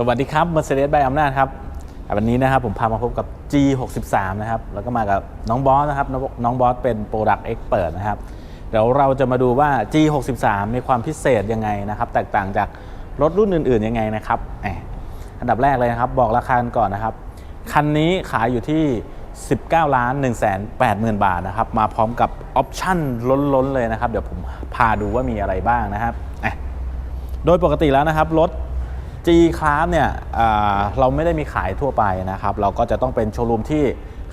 สวัสดีครับ Mercedes ใบอำนาจครับวันนี้นะครับผมพามาพบกับ G63 นะครับ แล้วก็มากับน้องบอสนะครับ น้องบอสเป็น Product Expert นะครับ เดี๋ยวเราจะมาดูว่า G63 มีความพิเศษยังไงนะครับ แตกต่างจากรถรุ่นอื่น ๆ ยังไงนะครับแหมอันดับแรกเลยนะครับ บอกราคากันก่อนนะครับ คันนี้ขายอยู่ที่ 19ล้าน1 8 0 0 0 0 บาทนะครับ มาพร้อมกับออปชั่นล้น ๆ เลยนะครับ เดี๋ยวผมพาดูว่ามีอะไรบ้างนะครับ โดยปกติแล้วนะครับรถ G Class เนี่ยอ่าเราไม่ได้มีขายทั่วไปนะครับ เราก็จะต้องเป็นโชว์รูมที่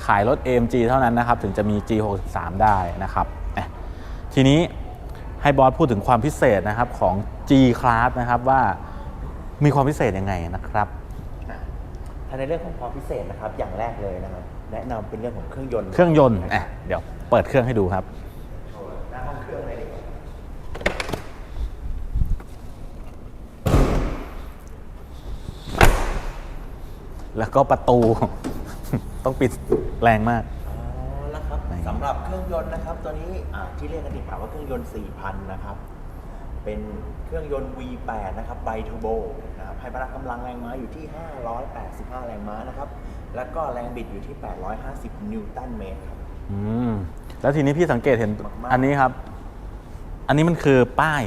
ขายรถ AMG เท่านั้นนะครับ ถึงจะมี G63 ได้นะครับอะทีนี้ให้บอสพูดถึงความพิเศษนะครับของ G Class นะครับว่ามีความพิเศษยังไงนะครับถ้าในเรื่องของความพิเศษนะครับ อย่างแรกเลยนะครับ แนะนำเป็นเรื่องของเครื่องยนต์ เครื่องยนต์อะเดี๋ยวเปิดเครื่องให้ดูครับ หน้าห้องเครื่องเลยดีกว่า แล้วก็ประตู ต้องปิดแรงมาก อ๋อแล้วครับไหนสำหรับเครื่องยนต์นะครับตัวนี้อ่าที่เรียกกันติดปากว่าเครื่องยนต์ 4,000 นะครับ เป็นเครื่องยนต์ V8 นะครับไบทูโบนะครับให้พละกำลังแรงม้าอยู่ที่ 585 แรงม้านะครับ แล้วก็แรงบิดอยู่ที่ 850 นิวตันเมตรครับ อืมแล้วทีนี้พี่สังเกตเห็นมากๆ อันนี้ครับ อันนี้มันคือป้าย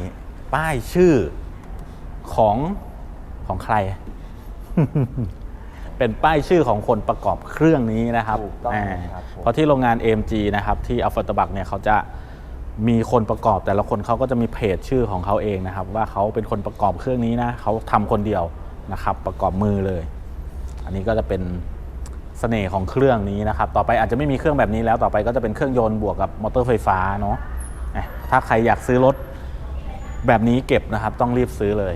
ป้ายชื่อของของใคร เป็นป้ายชื่อของคนประกอบเครื่องนี้นะครับถูกต้องอ่าครับผม เพราะที่โรงงาน AMG นะครับที่อัลฟาตบักเนี่ยเขาจะมีคนประกอบแต่ละคนเขาก็จะมีเพจชื่อของเขาเองนะครับ ว่าเขาเป็นคนประกอบเครื่องนี้นะเขาทำคนเดียวนะครับ ประกอบมือเลย อันนี้ก็จะเป็นเสน่ห์ของเครื่องนี้นะครับ ต่อไปอาจจะไม่มีเครื่องแบบนี้แล้ว ต่อไปก็จะเป็นเครื่องยนต์บวกกับมอเตอร์ไฟฟ้าเนาะอะถ้าใครอยากซื้อรถแบบนี้เก็บนะครับ ต้องรีบซื้อเลย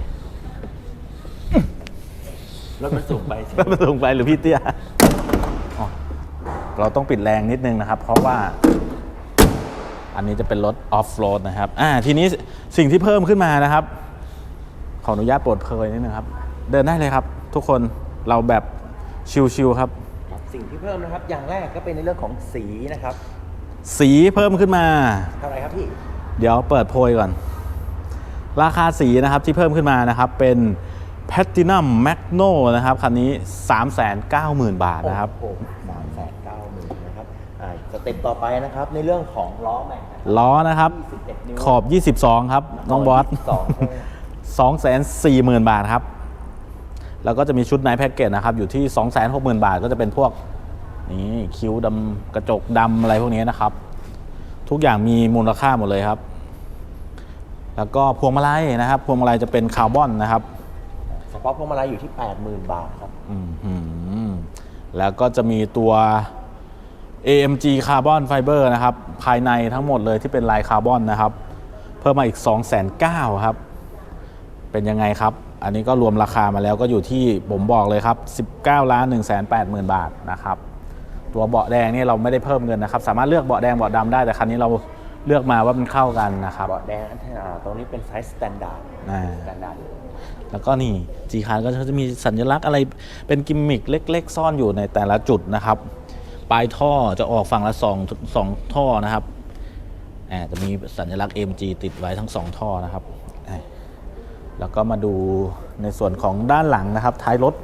รถมันสูงไปใช่ไหมรถมันสูงไปหรือพี่เตี้ยอ๋อเราต้องปิดแรงนิดนึงนะครับ เพราะว่า อันนี้จะเป็นรถออฟโรดนะครับอ่าทีนี้สิ่งที่เพิ่มขึ้นมานะครับ ขออนุญาตโปรดเพลยนิดนึงครับ เดินได้เลยครับ ทุกคนเราแบบชิวๆครับครับ สิ่งที่เพิ่มนะครับ อย่างแรกก็เป็นในเรื่องของสีนะครับ สีเพิ่มขึ้นมาเท่าไหร่ครับพี่ เดี๋ยวเปิดโพยก่อน ราคาสีนะครับที่เพิ่มขึ้นมานะครับเป็น Platinum Magno นะครับคันนี้ 390,000 บาทนะครับโอ้โหสามแสนเก้าหมื่นนะครับอ่าสเต็ปต่อไปนะครับในเรื่องของล้อแม็กซ์นะครับล้อนะครับ21นิ้วขอบ 22 ครับน้องบอส22ใช่ไหม240,000 บาทครับ แล้วก็จะมีชุดไนท์แพ็กเกจนะครับ อยู่ที่ 260,000 บาทก็จะเป็นพวก นี่คิ้วดำกระจกดำอะไรพวกนี้นะครับ ทุกอย่างมีมูลค่าหมดเลยครับ แล้วก็พวงมาลัยนะครับ พวงมาลัยจะเป็นคาร์บอนนะครับ เฉพาะพวงมาลัยอยู่ที่ 80,000 บาทครับอืมหืมแล้วก็จะมีตัว AMG Carbon Fiber นะครับ ภายในทั้งหมดเลยที่เป็นลายคาร์บอนนะครับ เพิ่มมาอีก 2 9 0 0 0ครับ เป็นยังไงครับ อันนี้ก็รวมราคามาแล้วก็อยู่ที่ผมบอกเลยครับ 19ล้าน1 8 0 0 0 0 บาทนะครับ ตัวเบาะแดงนี่เราไม่ได้เพิ่มเงินนะครับ สามารถเลือกเบาะแดงเบาะดำได้แต่คันนี้เราเลือกมาว่ามันเข้ากันนะครับ เบาะแดงอันที่อ่าตรงนี้เป็นไซส์สแตนดาร์ดอ่าสแตนดาร์ด แล้วก็นี่จีคาร์ก็จะมีสัญลักษณ์อะไรเป็นกิมมิคเล็ก ๆ ซ่อนอยู่ในแต่ละจุดนะครับ ปลายท่อจะออกฝั่งละสองสองท่อนะครับจะมีสัญลักษณ์ MG ติดไว้ทั้งสองท่อนะครับ แล้วก็มาดูในส่วนของด้านหลังนะครับ ท้ายรถ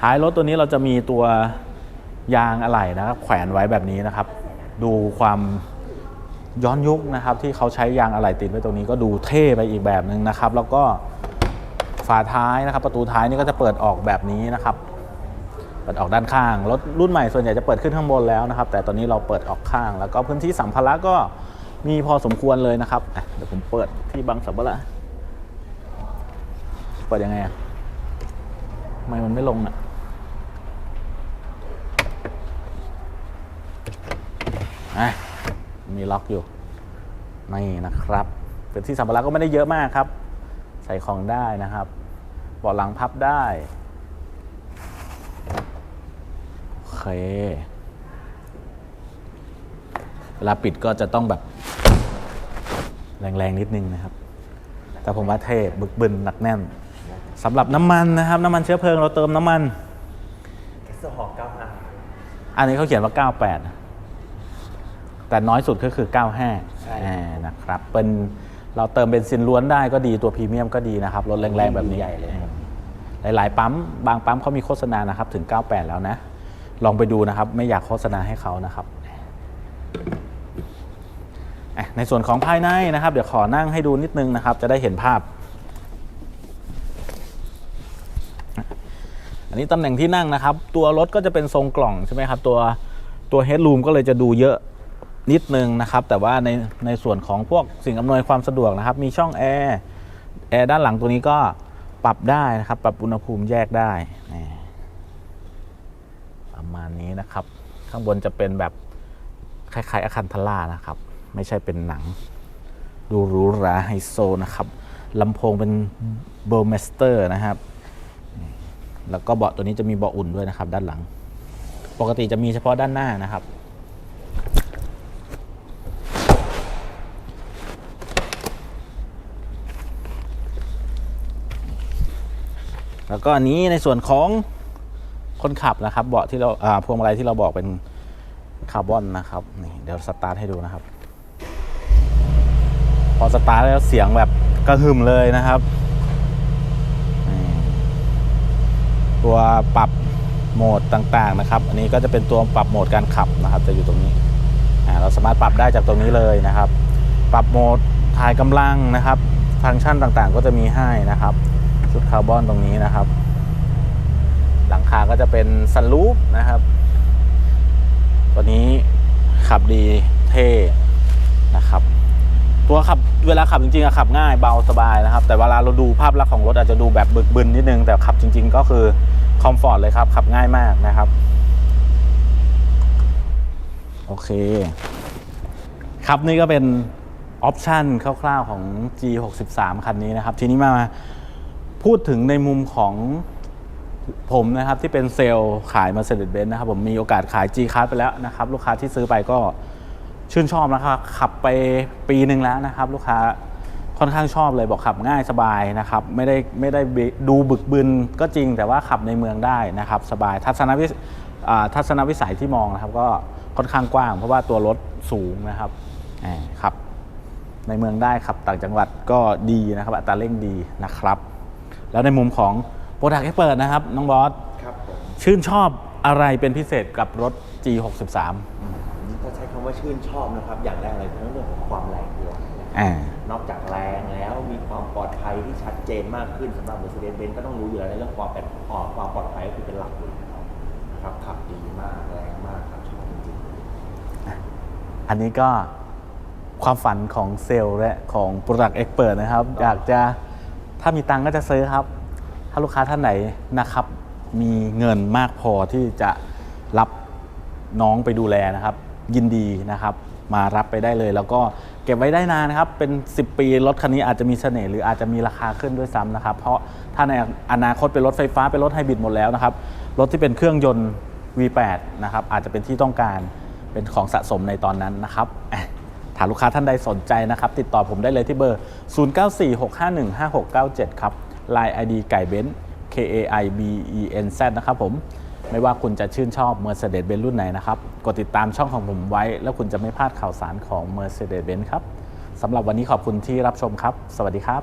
ท้ายรถตัวนี้เราจะมีตัวยางอะไหล่นะครับ แขวนไว้แบบนี้นะครับ ดูความ ย้อนยุคนะครับที่เขาใช้ยางอะไหล่ติดไว้ตรงนี้ก็ดูเท่ไปอีกแบบหนึ่งนะครับ แล้วก็ฝาท้ายนะครับ ประตูท้ายนี่ก็จะเปิดออกแบบนี้นะครับ เปิดออกด้านข้างรถรุ่นใหม่ส่วนใหญ่จะเปิดขึ้นข้างบนแล้วนะครับ แต่ตอนนี้เราเปิดออกข้าง แล้วก็พื้นที่สัมภาระก็มีพอสมควรเลยนะครับเดี๋ยวผมเปิดที่บังสัมภาระเปิดยังไงอะทำไมมันไม่ลงอะอะ มีล็อกอยู่นี่นะครับเป็นที่สัมภาระก็ไม่ได้เยอะมากครับ ใส่ของได้นะครับเบาะหลังพับได้โอเคเวลาปิดก็จะต้องแบบ แรงๆนิดนึงนะครับ แต่ผมว่าเท่บึกบึนหนักแน่นสำหรับน้ำมันนะครับ น้ำมันเชื้อเพลิงเราเติมน้ำมันแคสเซอร์ฮอล์95อันนี้เขาเขียนว่า 98 แต่น้อยสุดก็คือ 95ใช่ อ่านะครับเป็นเราเติมเบนซินล้วนได้ก็ดีตัวพรีเมียมก็ดีนะครับรถแรงๆแบบนี้ ใหญ่เลยครับ หลาย ๆ ปั๊ม บางปั๊มเขามีโฆษณานะครับ ถึง 98 แล้วนะ ลองไปดูนะครับ ไม่อยากโฆษณาให้เขานะครับอะในส่วนของภายในนะครับ เดี๋ยวขอนั่งให้ดูนิดนึงนะครับ จะได้เห็นภาพ อันนี้ตำแหน่งที่นั่งนะครับ ตัวรถก็จะเป็นทรงกล่องใช่ไหมครับ ตัวตัวเฮดรูมก็เลยจะดูเยอะ นิดนึงนะครับ แต่ว่าในในส่วนของพวกสิ่งอำนวยความสะดวกนะครับ มีช่องแอร์แอร์ด้านหลังตัวนี้ก็ปรับได้นะครับ ปรับอุณหภูมิแยกได้ประมาณนี้นะครับ ข้างบนจะเป็นแบบคล้ายๆอาคันทล่านะครับ ไม่ใช่เป็นหนัง ดูหรูหราไฮโซนะครับลำโพงเป็นเบอร์เมสเตอร์นะครับ แล้วก็เบาะตัวนี้จะมีเบาะอุ่นด้วยนะครับ ด้านหลัง ปกติจะมีเฉพาะด้านหน้านะครับ แล้วก็อันนี้ในส่วนของคนขับนะครับ เบาะที่เราอ่าพวงมาลัยที่เราบอกเป็นคาร์บอนนะครับนี่เดี๋ยวสตาร์ทให้ดูนะครับ พอสตาร์ทแล้วเสียงแบบกระหึ่มเลยนะครับ ตัวปรับโหมดต่างๆนะครับ อันนี้ก็จะเป็นตัวปรับโหมดการขับนะครับ จะอยู่ตรงนี้เราสามารถปรับได้จากตรงนี้เลยนะครับ ปรับโหมดถ่ายกำลังนะครับ ฟังก์ชันต่างๆ ก็จะมีให้นะครับ ชุดคาร์บอนตรงนี้นะครับ หลังคาก็จะเป็นซันรูฟนะครับ ตัวนี้ขับดีเท่นะครับ ตัวขับเวลาขับจริงๆอะขับง่ายเบาสบายนะครับ แต่เวลาเราดูภาพลักษณ์ของรถอาจจะดูแบบบึกบึนนิดนึง แต่ขับจริง ๆ ก็คือคอมฟอร์ตเลยครับ ขับง่ายมากนะครับ โอเค ครับนี่ก็เป็นออปชันคร่าวๆของ G63 คันนี้นะครับ ทีนี้มา พูดถึงในมุมของผมนะครับที่เป็นเซลล์ขาย Mercedes-Benz นะครับผมมีโอกาสขาย G Class ไปแล้วนะครับ ลูกค้าที่ซื้อไปก็ชื่นชอบนะครับ ขับไปปีหนึ่งแล้วนะครับ ลูกค้าค่อนข้างชอบเลยบอกขับง่ายสบายนะครับไม่ได้ไม่ได้ดูบึกบึนก็จริงแต่ว่าขับในเมืองได้นะครับ สบายทัศนวิสทัศนวิสัยที่มองนะครับ ก็ค่อนข้างกว้าง เพราะว่าตัวรถสูงนะครับขับในเมืองได้ขับต่างจังหวัดก็ดีนะครับ อัตราเร่งดีนะครับ แล้วในมุมของโปรดักต์เปิดนะครับ น้องบอสครับผมชื่นชอบอะไรเป็นพิเศษกับรถ G63 ถ้าใช้คำว่าชื่นชอบนะครับ อย่างแรกเลยคือเรื่องของความแรงตัวนะครับอ่านอกจากแรงแล้วมีความปลอดภัยที่ชัดเจนมากขึ้นสำหรับ Mercedes-Benz ก็ต้องรู้อยู่แล้วในเรื่องความเป็นอ่อความปลอดภัยก็คือเป็นหลักอยู่แล้วนะครับขับดีมากแรงมากครับชอบจริงๆอันนี้ก็ความฝันของเซลล์และของ Product Expert นะครับ อยากจะ ถ้ามีตังก็จะซื้อครับ ถ้าลูกค้าท่านไหนนะครับ มีเงินมากพอที่จะรับน้องไปดูแลนะครับ ยินดีนะครับ มารับไปได้เลย แล้วก็เก็บไว้ได้นานนะครับ เป็น 10 ปีรถคันนี้อาจจะมีเสน่ห์หรืออาจจะมีราคาขึ้นด้วยซ้ำนะครับ เพราะถ้าในอนาคตเป็นรถไฟฟ้าเป็นรถไฮบริดหมดแล้วนะครับ รถที่เป็นเครื่องยนต์ V8 นะครับอาจจะเป็นที่ต้องการเป็นของสะสมในตอนนั้นนะครับ ถ้าลูกค้าท่านใดสนใจนะครับ ติดต่อผมได้เลยที่เบอร์ 0946515697 ครับ Line ID ไก่เบน K A I B E N Z นะครับผม ไม่ว่าคุณจะชื่นชอบ Mercedes-Benz รุ่นไหนนะครับ กดติดตามช่องของผมไว้ แล้วคุณจะไม่พลาดข่าวสารของ Mercedes-Benz ครับสำหรับวันนี้ขอบคุณที่รับชมครับ สวัสดีครับ